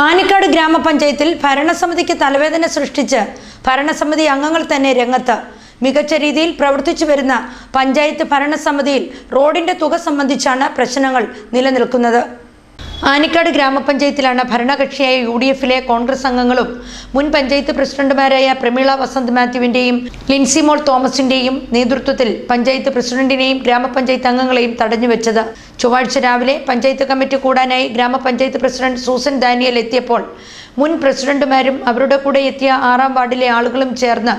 ആനിക്കാട് ഗ്രാമപഞ്ചായത്തിൽ ഭരണസമിതിക്ക് തലവേദന സൃഷ്ടിച്ച് ഭരണസമിതി അംഗങ്ങൾ തന്നെ രംഗത്ത്. മികച്ച രീതിയിൽ പ്രവർത്തിച്ചു വരുന്ന പഞ്ചായത്ത് ഭരണസമിതിയിൽ റോഡിന്റെ തുക സംബന്ധിച്ചാണ് പ്രശ്നങ്ങൾ നിലനിൽക്കുന്നത്. ആനിക്കാട് ഗ്രാമപഞ്ചായത്തിലാണ് ഭരണകക്ഷിയായ യു ഡി എഫിലെ കോൺഗ്രസ് അംഗങ്ങളും മുൻ പഞ്ചായത്ത് പ്രസിഡന്റുമാരായ പ്രമീള വസന്ത് മാത്യുവിന്റെയും ലിൻസിമോൾ തോമസിന്റെയും നേതൃത്വത്തിൽ പഞ്ചായത്ത് പ്രസിഡന്റിനെയും ഗ്രാമപഞ്ചായത്ത് അംഗങ്ങളെയും തടഞ്ഞുവെച്ചത് ചൊവ്വാഴ്ച രാവിലെ പഞ്ചായത്ത് കമ്മിറ്റി കൂടാനായി ഗ്രാമപഞ്ചായത്ത് പ്രസിഡന്റ് സൂസൻ ദാനിയൽ എത്തിയപ്പോൾ മുൻ പ്രസിഡന്റുമാരും അവരുടെ കൂടെ എത്തിയ ആറാം വാർഡിലെ ആളുകളും ചേർന്ന്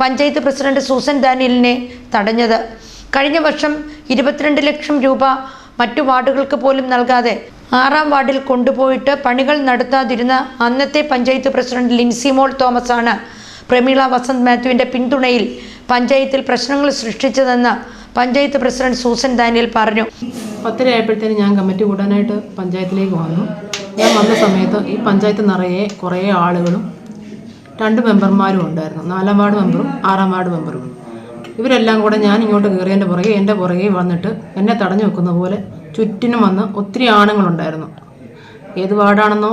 പഞ്ചായത്ത് പ്രസിഡന്റ് സൂസൻ ദാനിയലിനെ തടഞ്ഞത്. കഴിഞ്ഞ വർഷം ഇരുപത്തിരണ്ട് ലക്ഷം രൂപ മറ്റു വാർഡുകൾക്ക് പോലും നൽകാതെ ആറാം വാർഡിൽ കൊണ്ടുപോയിട്ട് പണികൾ നടത്താതിരുന്ന അന്നത്തെ പഞ്ചായത്ത് പ്രസിഡന്റ് ലിൻസിമോൾ തോമസ് ആണ് പ്രമീള വസന്ത് മാത്യുവിന്റെ പിന്തുണയിൽ പഞ്ചായത്തിൽ പ്രശ്നങ്ങൾ സൃഷ്ടിച്ചതെന്ന് പഞ്ചായത്ത് പ്രസിഡന്റ് സൂസൻ ദാനിയൽ പറഞ്ഞു. പത്തര ഞാൻ കമ്മിറ്റി കൂടാനായിട്ട് പഞ്ചായത്തിലേക്ക് വന്നു. ഞാൻ വന്ന സമയത്ത് ഈ പഞ്ചായത്ത് നിറയെ കുറേ ആളുകളും രണ്ട് മെമ്പർമാരും ഉണ്ടായിരുന്നു. നാലാം വാർഡ് മെമ്പറും ആറാം വാർഡ് മെമ്പറും. ഇവരെല്ലാം കൂടെ ഞാൻ ഇങ്ങോട്ട് കയറിയതിന്റെ പുറകെ എന്റെ പുറകെ വന്നിട്ട് എന്നെ തടഞ്ഞു വെക്കുന്ന പോലെ ചുറ്റിനും വന്ന് ഒത്തിരി ആണുങ്ങളുണ്ടായിരുന്നു. ഏത് വാർഡാണെന്നോ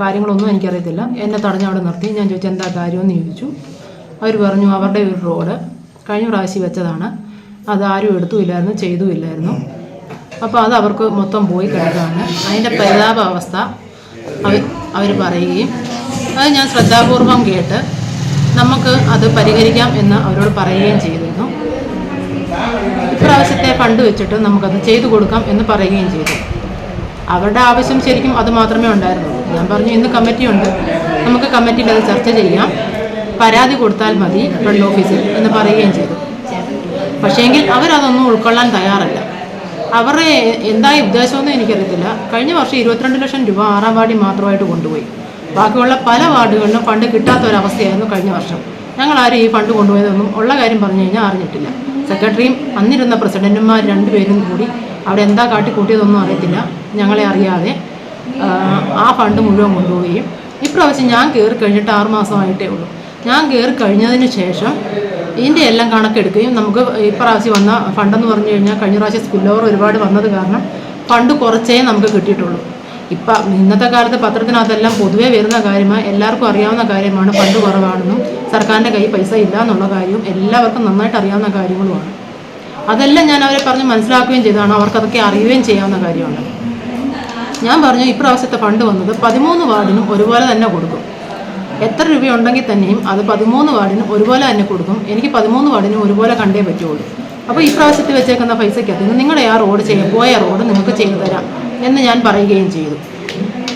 കാര്യങ്ങളൊന്നും എനിക്കറിയത്തില്ല. എന്നെ തടഞ്ഞ് അവിടെ നിർത്തി. ഞാൻ ചോദിച്ചു എന്താ കാര്യമെന്ന് ചോദിച്ചു. അവർ പറഞ്ഞു അവരുടെ ഒരു റോഡ് കഴിഞ്ഞ പ്രാവശ്യം വെച്ചതാണ്. അത് ആരും എടുത്തുമില്ലായിരുന്നു ചെയ്തുമില്ലായിരുന്നു. അപ്പോൾ അത് അവർക്ക് മൊത്തം പോയി കിടക്കുകയാണ്. അതിന്റെ പരിതാപാവസ്ഥ അവർ അവർ പറയുകയും അത് ഞാൻ ശ്രദ്ധാപൂർവം കേട്ട് നമുക്ക് അത് പരിഹരിക്കാം എന്ന് അവരോട് പറയുകയും ചെയ്തിരുന്നു. ഇപ്രാവശ്യത്തെ ഫണ്ട് വെച്ചിട്ട് നമുക്കത് ചെയ്തു കൊടുക്കാം എന്ന് പറയുകയും ചെയ്തു. അവരുടെ ആവശ്യം ശരിക്കും അത് മാത്രമേ ഉണ്ടായിരുന്നുള്ളൂ. ഞാൻ പറഞ്ഞു ഇന്ന് കമ്മിറ്റി ഉണ്ട്. നമുക്ക് കമ്മിറ്റിയിൽ അത് ചർച്ച ചെയ്യാം. പരാതി കൊടുത്താൽ മതി ഫ്രണ്ട് ഓഫീസിൽ എന്ന് പറയുകയും ചെയ്തു. പക്ഷേങ്കിൽ അവരതൊന്നും ഉൾക്കൊള്ളാൻ തയ്യാറല്ല. അവരുടെ എന്തായ ഉദ്ദേശമെന്ന് എനിക്കറിയത്തില്ല. കഴിഞ്ഞ വർഷം ഇരുപത്തിരണ്ട് ലക്ഷം രൂപ ആറാം വാർഡിൽ മാത്രമായിട്ട് കൊണ്ടുപോയി. ബാക്കിയുള്ള പല വാർഡുകളിലും ഫണ്ട് കിട്ടാത്ത ഒരവസ്ഥയായിരുന്നു കഴിഞ്ഞ വർഷം. ഞങ്ങൾ ആരും ഈ ഫണ്ട് കൊണ്ടുപോയതൊന്നും ഉള്ള കാര്യം പറഞ്ഞു കഴിഞ്ഞാൽ അറിഞ്ഞിട്ടില്ല. സെക്രട്ടറിയും അന്നിരുന്ന പ്രസിഡന്റുമാർ രണ്ടുപേരും കൂടി അവിടെ എന്താ കാട്ടിക്കൂട്ടിയതൊന്നും അറിയത്തില്ല. ഞങ്ങളെ അറിയാതെ ആ, ഫണ്ട് മുഴുവൻ കൊണ്ടുപോവുകയും. ഇപ്രാവശ്യം ഞാൻ കയറി കഴിഞ്ഞിട്ട് ആറുമാസമായിട്ടേ ഉള്ളൂ. ഞാൻ കയറി കഴിഞ്ഞതിന് ശേഷം ഇതിന്റെ എല്ലാം കണക്കെടുക്കുകയും നമുക്ക് ഇപ്രാവശ്യം വന്ന ഫണ്ടെന്ന് പറഞ്ഞു കഴിഞ്ഞാൽ കഴിഞ്ഞ പ്രാവശ്യം സ്പിൽ ഓവർ ഒരുപാട് വന്നത് കാരണം ഫണ്ട് കുറച്ചേ നമുക്ക് കിട്ടിയിട്ടുള്ളൂ. ഇപ്പം ഇന്നത്തെ കാലത്ത് പത്രത്തിനകത്തെല്ലാം പൊതുവേ വരുന്ന കാര്യമാണ് എല്ലാവർക്കും അറിയാവുന്ന കാര്യമാണ് ഫണ്ട് കുറവാണെന്നും സർക്കാരിന്റെ കയ്യിൽ പൈസ ഇല്ല എന്നുള്ള കാര്യവും എല്ലാവർക്കും നന്നായിട്ട് അറിയാവുന്ന കാര്യങ്ങളുമാണ്. അതെല്ലാം ഞാൻ അവരെ പറഞ്ഞ് മനസ്സിലാക്കുകയും ചെയ്തതാണ്. അവർക്കതൊക്കെ അറിയുകയും ചെയ്യാവുന്ന കാര്യമാണ്. ഞാൻ പറഞ്ഞു ഇപ്രാവശ്യത്തെ ഫണ്ട് വന്നത് പതിമൂന്ന് വാർഡിനും ഒരുപോലെ തന്നെ കൊടുക്കും. എത്ര രൂപയുണ്ടെങ്കിൽ തന്നെയും അത് പതിമൂന്ന് വാർഡിനും ഒരുപോലെ തന്നെ കൊടുക്കും. എനിക്ക് പതിമൂന്ന് വാർഡിനും ഒരുപോലെ കണ്ടേ പറ്റുള്ളൂ. അപ്പോൾ ഇപ്രാവശ്യത്തിൽ വെച്ചേക്കുന്ന പൈസയ്ക്ക് അതിന് നിങ്ങളുടെ ആ റോഡ് ചെയ്യാൻ പോയ റോഡ് നിങ്ങൾക്ക് ചെയ്തു തരാം. എന്ന് ഞാൻ പറയുകയും ചെയ്തു.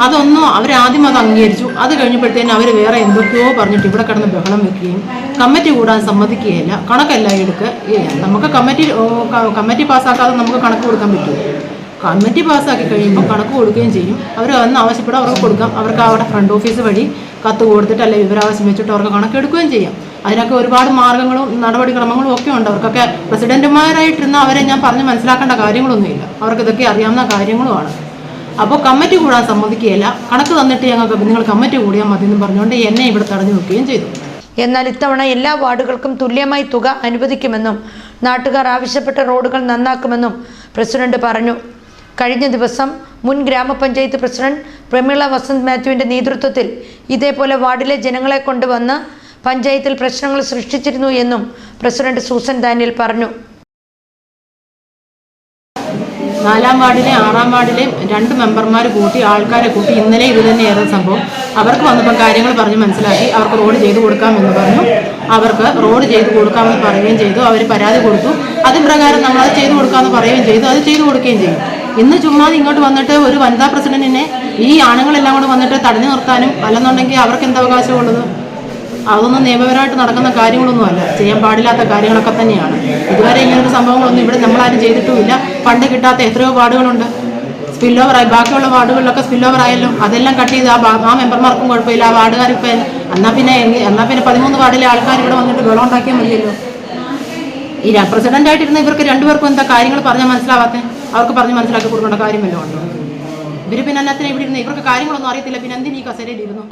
അതൊന്നും അവരാദ്യം അത് അംഗീകരിച്ചു. അത് കഴിഞ്ഞപ്പോഴത്തേനും അവർ വേറെ എന്തൊക്കെയോ പറഞ്ഞിട്ട് ഇവിടെ കിടന്ന് ബഹളം വെക്കുകയും കമ്മിറ്റി കൂടാൻ സമ്മതിക്കുകയില്ല. കണക്കെല്ലാം എടുക്കുക നമുക്ക് കമ്മിറ്റി കമ്മിറ്റി പാസ്സാക്കാതെ നമുക്ക് കണക്ക് കൊടുക്കാൻ പറ്റും. കമ്മിറ്റി പാസ്സാക്കി കഴിയുമ്പോൾ കണക്ക് കൊടുക്കുകയും ചെയ്യും. അവർ വന്ന് ആവശ്യപ്പെട്ട് അവർക്ക് കൊടുക്കാം. അവർക്ക് അവിടെ ഫ്രണ്ട് ഓഫീസ് വഴി കത്ത് കൊടുത്തിട്ട് അല്ലെങ്കിൽ വിവരാവശ്യം വെച്ചിട്ട് അവർക്ക് കണക്കെടുക്കുകയും ചെയ്യാം. അതിനൊക്കെ ഒരുപാട് മാർഗങ്ങളും നടപടിക്രമങ്ങളും ഒക്കെ ഉണ്ട്. അവർക്കൊക്കെ പ്രസിഡന്റുമാരായിട്ടിരുന്ന അവരെ ഞാൻ പറഞ്ഞ് മനസ്സിലാക്കേണ്ട കാര്യങ്ങളൊന്നുമില്ല. അവർക്ക് ഇതൊക്കെ അറിയാവുന്ന കാര്യങ്ങളുമാണ്. അപ്പോൾ കമ്മിറ്റി കൂടാൻ സമ്മതിക്കുകയില്ല. കണക്ക് തന്നിട്ട് ഞങ്ങൾക്ക് നിങ്ങൾ കമ്മിറ്റി കൂടിയാൽ മതി എന്ന് പറഞ്ഞുകൊണ്ട് എന്നെ ഇവിടെ തടഞ്ഞു വെക്കുകയും ചെയ്തു. എന്നാൽ ഇത്തവണ എല്ലാ വാർഡുകൾക്കും തുല്യമായി തുക അനുവദിക്കുമെന്നും നാട്ടുകാർ ആവശ്യപ്പെട്ട റോഡുകൾ നന്നാക്കുമെന്നും പ്രസിഡന്റ് പറഞ്ഞു. കഴിഞ്ഞ ദിവസം മുൻ ഗ്രാമപഞ്ചായത്ത് പ്രസിഡന്റ് പ്രമീള വസന്ത് മാത്യുവിന്റെ നേതൃത്വത്തിൽ ഇതേപോലെ വാർഡിലെ ജനങ്ങളെ കൊണ്ടുവന്ന് പഞ്ചായത്തിൽ പ്രശ്നങ്ങൾ സൃഷ്ടിച്ചിരുന്നു എന്നും പ്രസിഡന്റ് സൂസൻ ദാനിയൽ പറഞ്ഞു. നാലാം വാർഡിലെ ആറാം വാർഡിലെ രണ്ട് മെമ്പർമാർ കൂട്ടി ആൾക്കാരെ കൂട്ടി ഇന്നലെ ഇത് തന്നെയായിരുന്നു സംഭവം. അവർക്ക് വന്നപ്പോൾ കാര്യങ്ങൾ പറഞ്ഞ് മനസ്സിലാക്കി. അവർക്ക് റോഡ് ചെയ്തു കൊടുക്കാമെന്ന് പറഞ്ഞു. അവർക്ക് റോഡ് ചെയ്തു കൊടുക്കാമെന്ന് പറയുകയും ചെയ്തു. അവർ പരാതി കൊടുത്തു. അതിൻ പ്രകാരം അത് ചെയ്തു കൊടുക്കാമെന്ന് പറയുകയും ചെയ്തു. അത് ചെയ്തു കൊടുക്കുകയും ചെയ്തു. ഇന്ന് ചുമ്മാതെ ഇങ്ങോട്ട് വന്നിട്ട് ഒരു വനിതാ പ്രസിഡന്റിനെ ഈ ആണുങ്ങളെല്ലാം കൂടെ വന്നിട്ട് തടഞ്ഞു നിർത്താനും അല്ലെന്നുണ്ടെങ്കിൽ അവർക്ക് എന്താ അവകാശമുള്ളത്? അതൊന്നും നിയമപരമായിട്ട് നടക്കുന്ന കാര്യങ്ങളൊന്നും അല്ല ചെയ്യാൻ പാടില്ലാത്ത കാര്യങ്ങളൊക്കെ തന്നെയാണ്. ഇതുവരെ ഇങ്ങനൊരു സംഭവങ്ങളൊന്നും ഇവിടെ നമ്മളാരും ചെയ്തിട്ടുമില്ല. ഫണ്ട് കിട്ടാത്ത എത്രയോ വാർഡുകളുണ്ട്. സ്പിൽ ഓവർ ആയി. ബാക്കിയുള്ള വാർഡുകളിലൊക്കെ സ്പിൽ ഓവർ ആയാലും അതെല്ലാം കട്ട് ചെയ്ത് ആ ആ മെമ്പർമാർക്കും കുഴപ്പമില്ല. ആ വാർഡുകാർ ഇപ്പം എന്നാൽ പിന്നെ എന്നാൽ പിന്നെ പതിമൂന്ന് വാർഡിലെ ആൾക്കാർ ഇവിടെ വന്നിട്ട് വെള്ളം ഉണ്ടാക്കിയാൽ മതിയല്ലോ. ഈ പ്രസിഡന്റ് ആയിട്ടിരുന്ന ഇവർക്ക് രണ്ടുപേർക്കും എന്താ കാര്യങ്ങൾ പറഞ്ഞാൽ മനസ്സിലാവാത്തേ? അവർക്ക് പറഞ്ഞ് മനസ്സിലാക്കി കൊടുക്കേണ്ട കാര്യമല്ലോ. ഉണ്ടോ ഇവർ പിന്നെ എന്നാത്തിനെ ഇവിടെ ഇരുന്ന് ഇവർക്ക് കാര്യങ്ങളൊന്നും അറിയത്തില്ല. പിന്നെ എന്തിനീ കസേരയിൽ ഇരുന്നു?